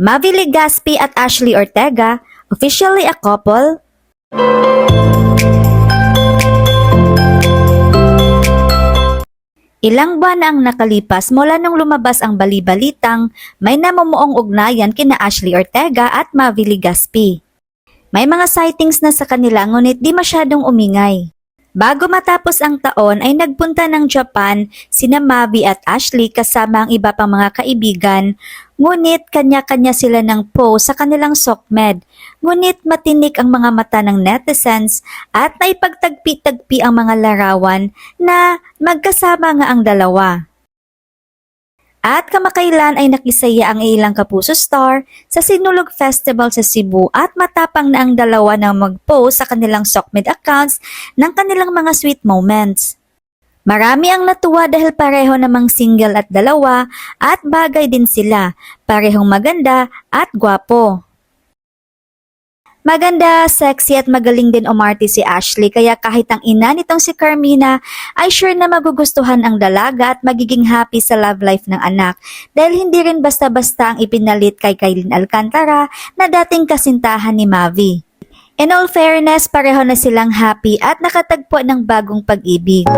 Mavi Legaspi at Ashley Ortega, officially a couple? Ilang buwan na ang nakalipas mula nung lumabas ang balibalitang may namumuong ugnayan kina Ashley Ortega at Mavi Legaspi. May mga sightings na sa kanila ngunit di masyadong umingay. Bago matapos ang taon ay nagpunta ng Japan sina Mavi at Ashley kasama ang iba pang mga kaibigan ngunit kanya-kanya sila ng post sa kanilang SOCMED. Ngunit matinik ang mga mata ng netizens at naipagtagpi-tagpi ang mga larawan na magkasama nga ang dalawa. At kamakailan ay nakisaya ang ilang kapuso star sa Sinulog Festival sa Cebu at matapang na ang dalawa na mag-post sa kanilang SOCMED accounts ng kanilang mga sweet moments. Marami ang natuwa dahil pareho namang single at dalawa at bagay din sila, parehong maganda at gwapo. Maganda, sexy at magaling din umarte si Ashley kaya kahit ang ina nitong si Carmina ay sure na magugustuhan ang dalaga at magiging happy sa love life ng anak dahil hindi rin basta-basta ang ipinalit kay Kailin Alcantara na dating kasintahan ni Mavi. In all fairness, pareho na silang happy at nakatagpo ng bagong pag-ibig.